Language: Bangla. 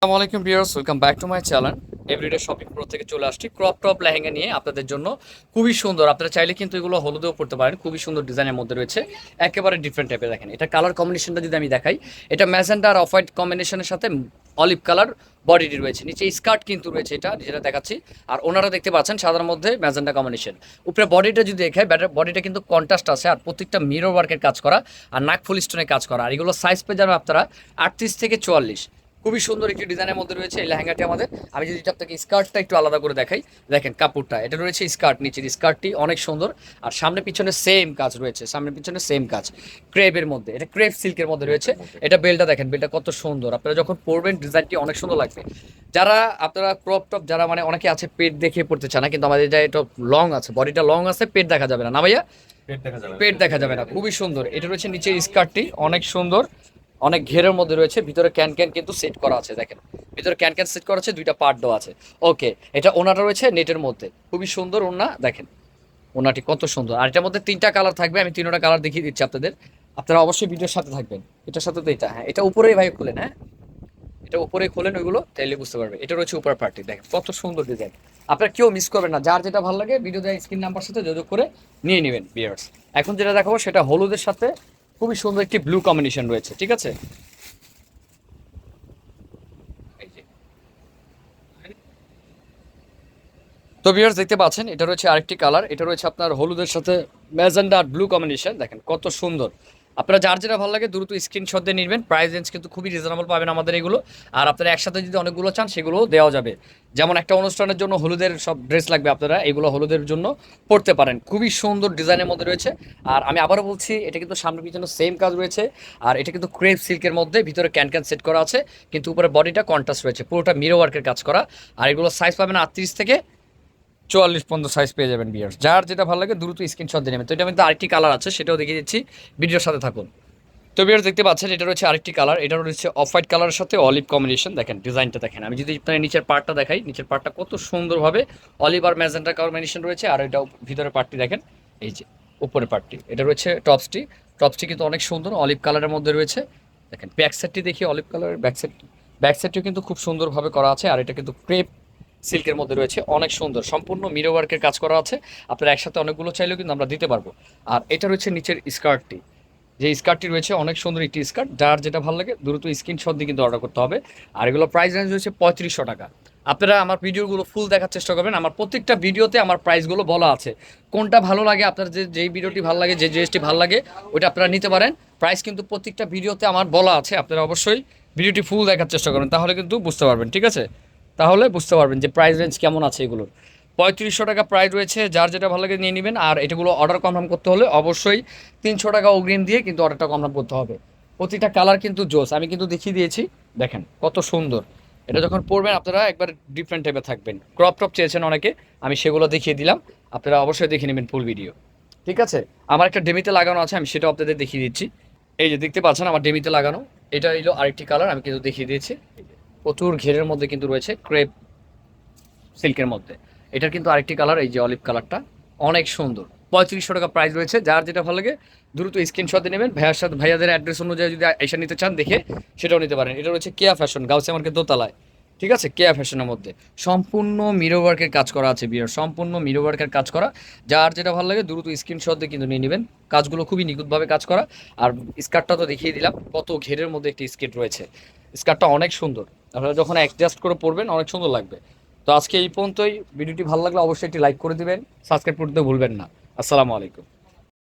আসসালামু আলাইকুম viewers, welcome back to my channel. Everyday shopping pro থেকে চলে আসছি। ক্রপ টপ লেহেঙ্গা নিয়ে আপনাদের জন্য খুবই সুন্দর। আপনারা চাইলে কিন্তু এগুলো হলুদেও পড়তে পারেন। খুবই সুন্দর ডিজাইনের মধ্যে রয়েছে। একেবারে ডিফারেন্ট টাইপের দেখেন। এটা কালার কম্বিনেশনটা যদি আমি দেখাই, এটা ম্যাজেন্ডা আর অফ হোয়াইট কম্বিনেশনের সাথে অলিভ কালার বডিটি রয়েছে। নিচে স্কার্ট কিন্তু রয়েছে এটা, যেটা দেখাচ্ছি। আর ওনারা দেখতে পাচ্ছেন সাদার মধ্যে ম্যাজেন্ডা কম্বিনেশন উপরে বডিটা যদি দেখাই বডিটা কিন্তু কন্ট্রাস্ট আছে আর প্রত্যেকটা মিরর ওয়ার্কের কাজ করা আর নাক ফুল স্টোনের কাজ করা। আর এগুলো সাইজ পেয়ে যাবেন আপনারা আটত্রিশ থেকে চুয়াল্লিশ। খুবই সুন্দর একটি ডিজাইনের মধ্যে রয়েছে এই লেহেঙ্গাটি আমাদের। আমি যদি আপনাকে স্কার্টটা একটু আলাদা করে দেখাই দেখেন কাপড়টা এটা রয়েছে স্কার্ট নিচের স্কার্টটি অনেক সুন্দর। আর সামনে পিছনে সেম কাজ রয়েছে সামনে পিছনে সেম কাজ ক্রেপের মধ্যে এটা ক্রেপ সিল্কের মধ্যে রয়েছে। এটা বেলটা দেখেন বেলটা কত সুন্দর। আপনারা যখন পরবেন ডিজাইনটি অনেক সুন্দর লাগবে। যারা আপনারা ক্রপ টপ যারা মানে অনেকে আছে পেট দেখে পড়তে চায় না কিন্তু আমাদের এটা এটা লং আছে বডিটা লং আছে পেট দেখা যাবে না। না ভাইয়া? পেট দেখা যাবে পেট দেখা যাবে না খুবই সুন্দর। এটা রয়েছে নিচের স্কার্টটি অনেক সুন্দর। অনেক ঘেরের মধ্যে রয়েছে, ভিতরে ক্যান ক্যান কিন্তু সেট করা আছে, দেখেন। ভিতরে ক্যান ক্যান সেট করা আছে, দুইটা পার্ট দেওয়া আছে। ওকে, এটা ওনাটা রয়েছে নেটের মধ্যে। খুবই সুন্দর ওনা দেখেন। ওনাটি কত সুন্দর। আর এটার মধ্যে তিনটা কালার থাকবে, আমি তিনটা কালার দেখিয়ে দিচ্ছি আপনাদের। আপনারা অবশ্যই ভিডিওর সাথে থাকবেন। এটার সাথে তো এটা হ্যাঁ এটা উপরেই ভাই খুলেন হ্যাঁ? এটা উপরে খোলেন, ওইগুলো, তাইলে বুঝতে পারবে। এটা রয়েছে উপর পার্টি দেখেন, কত সুন্দর ডিজাইন। আপনারা কেউ মিস করবেন না, যার যেটা ভালো লাগে ভিডিও দেয় স্ক্রিন নাম্বার সাথে যোগাযোগ করে নিয়ে নেবেন বিয়ার্স এখন যেটা দেখাবো, সেটা হলুদের সাথে খুবই সুন্দর একটি ব্লু কম্বিনেশন রয়েছে, ঠিক আছে? তো বিয়ার্স দেখতে পাচ্ছেন, এটা রয়েছে আরেকটি কালার এটা রয়েছে আপনার হলুদের সাথে ম্যাজেন্ডা আর ব্লু কম্বিনেশন দেখেন কত সুন্দর। আপনারা যার যেটা ভালো লাগে দ্রুত স্ক্রিনশট দিয়ে নেবেন। প্রাইস রেঞ্জ কিন্তু খুবই রিজনেবল পাবেন আমাদের এগুলো। আর আপনারা একসাথে যদি অনেকগুলো চান, সেগুলোও দেওয়া যাবে। যেমন একটা অনুষ্ঠানের জন্য হলুদের সব ড্রেস লাগবে আপনারা, এগুলো হলুদের জন্য পড়তে পারেন। খুবই সুন্দর ডিজাইনের মধ্যে রয়েছে। আর আমি আবারও বলছি, এটা কিন্তু সামনে পিছনে সেম কাজ রয়েছে। আর এটা কিন্তু ক্রেপ সিল্কের মধ্যে ভিতরে ক্যান ক্যান সেট করা আছে। কিন্তু উপরে বডিটা কন্ট্রাস্ট রয়েছে, পুরোটা মিরো ওয়ার্কের কাজ করা। আর এগুলো সাইজ পাবেন আটত্রিশ থেকে চুয়াল্লিশ পর্যন্ত সাইজ পেয়ে যাবেন বিয়ার্স যার যেটা ভালো লাগে দ্রুত স্ক্রিনশট দিয়ে নেবেন। তো এটা মধ্যে আরেকটি কালার আছে, সেটাও দেখিয়ে দিচ্ছি। ভিডিওর সাথে থাকুন। তো বিয়ার্স দেখতে পাচ্ছেন, এটা রয়েছে আরেকটি কালার এটা রয়েছে অফ হোয়াইট কালারের সাথে অলিভ কম্বিনেশন দেখেন ডিজাইনটা দেখেন। আমি যদি আপনার নিচের পার্টটা দেখাই, নিচের পার্টটা কত সুন্দরভাবে অলিভ আর ম্যাজেন্টা কম্বিনেশন রয়েছে। আর এটা ভিতরের পার্টটি দেখেন, এই যে উপরের পার্টটি এটা রয়েছে টপসটি টপসটি কিন্তু অনেক সুন্দর অলিভ কালারের মধ্যে রয়েছে। দেখেন ব্যাক সাইডটি দেখি অলিভ কালারের ব্যাক সাইড ব্যাক কিন্তু খুব সুন্দরভাবে করা আছে। আর এটা কিন্তু ক্রেপ সিল্কের মধ্যে রয়েছে, অনেক সুন্দর। সম্পূর্ণ মিরো ওয়ার্কের কাজ করা আছে। আপনারা একসাথে অনেকগুলো চাইলেও কিন্তু আমরা দিতে পারব। আর এটা রয়েছে নিচের স্কার্টটি যে স্কার্টটি রয়েছে, অনেক সুন্দর একটি স্কার্ট যার যেটা ভালো লাগে, দ্রুত স্ক্রিনশট দিয়ে কিন্তু অর্ডার করতে হবে। আর এগুলো প্রাইস রেঞ্জ রয়েছে পঁয়ত্রিশশো টাকা। আপনারা আমার ভিডিওগুলো ফুল দেখার চেষ্টা করবেন। আমার প্রত্যেকটা ভিডিওতে আমার প্রাইসগুলো বলা আছে। কোনটা ভালো লাগে আপনার যে, যেই ভিডিওটি ভালো লাগে, যে জিনিসটি ভালো লাগে, ওইটা আপনারা নিতে পারেন। প্রাইস কিন্তু প্রত্যেকটা ভিডিওতে আমার বলা আছে। আপনারা অবশ্যই ভিডিওটি ফুল দেখার চেষ্টা করবেন। তাহলে কিন্তু বুঝতে পারবেন, ঠিক আছে? তাহলে বুঝতে পারবেন যে প্রাইস রেঞ্জ কেমন আছে এগুলোর। পঁয়ত্রিশশো টাকা প্রাইস রয়েছে, যার যেটা ভালো লাগে নিয়ে নেবেন। আর এটাগুলো অর্ডার কনফার্ম করতে হলে অবশ্যই তিনশো টাকা অগ্রিম দিয়ে কিন্তু অর্ডারটা কনফার্ম করতে হবে। প্রতিটা কালার কিন্তু জোস। আমি কিন্তু দেখিয়ে দিয়েছি, দেখেন কত সুন্দর। এটা যখন পরবেন, আপনারা একবার ডিফারেন্ট টাইপের থাকবেন। ক্রপ টপ চেয়েছেন অনেকে, আমি সেগুলো দেখিয়ে দিলাম। আপনারা অবশ্যই দেখে নেবেন ফুল ভিডিও ঠিক আছে? আমার একটা ডেমিতে লাগানো আছে, আমি সেটাও আপনাদের দেখিয়ে দিচ্ছি। এই যে দেখতে পাচ্ছেন, আমার ডেমিতে লাগানো। এটা এলো আরেকটি কালার আমি কিন্তু দেখিয়ে দিয়েছি। প্রচুর ঘেরের মধ্যে কিন্তু রয়েছে ক্রেপ সিল্কের মধ্যে। এটার কিন্তু আরেকটি কালার, এই যে অলিভ কালারটা, অনেক সুন্দর। পঁয়ত্রিশশো টাকা প্রাইস রয়েছে। যার যেটা ভালো লাগে, দ্রুত স্ক্রিনশটে নেবেন। ভাইয়ার সাথে ভাইয়াদের অ্যাড্রেস অনুযায়ী যদি এসে নিতে চান, দেখে সেটাও নিতে পারেন। এটা রয়েছে কেয়া ফ্যাশন গাউসে মার্কেট দোতলায়। ঠিক আছে? কেয়া ফ্যাশনের মধ্যে। সম্পূর্ণ মিরো ওয়ার্কের কাজ করা আছে, বিয়ার। সম্পূর্ণ মিরো ওয়ার্কের কাজ করা। যার যেটা ভালো লাগে, দ্রুত স্ক্রিনশট দিয়ে কিন্তু নিয়ে নেবেন। কাজগুলো খুবই নিখুঁতভাবে কাজ করা। আর স্কার্টটা তো দেখিয়ে দিলাম, কত ঘেরের মধ্যে একটি স্কেট রয়েছে। স্কার্টটা অনেক সুন্দর। আপনারা যখন অ্যাডজাস্ট করে পরবেন, অনেক সুন্দর লাগবে। তো আজকে এই পর্যন্তই। ভিডিওটি ভালো লাগলে অবশ্যই একটি লাইক করে দিবেন। সাবস্ক্রাইব করতে ভুলবেন না। আসসালামু আলাইকুম।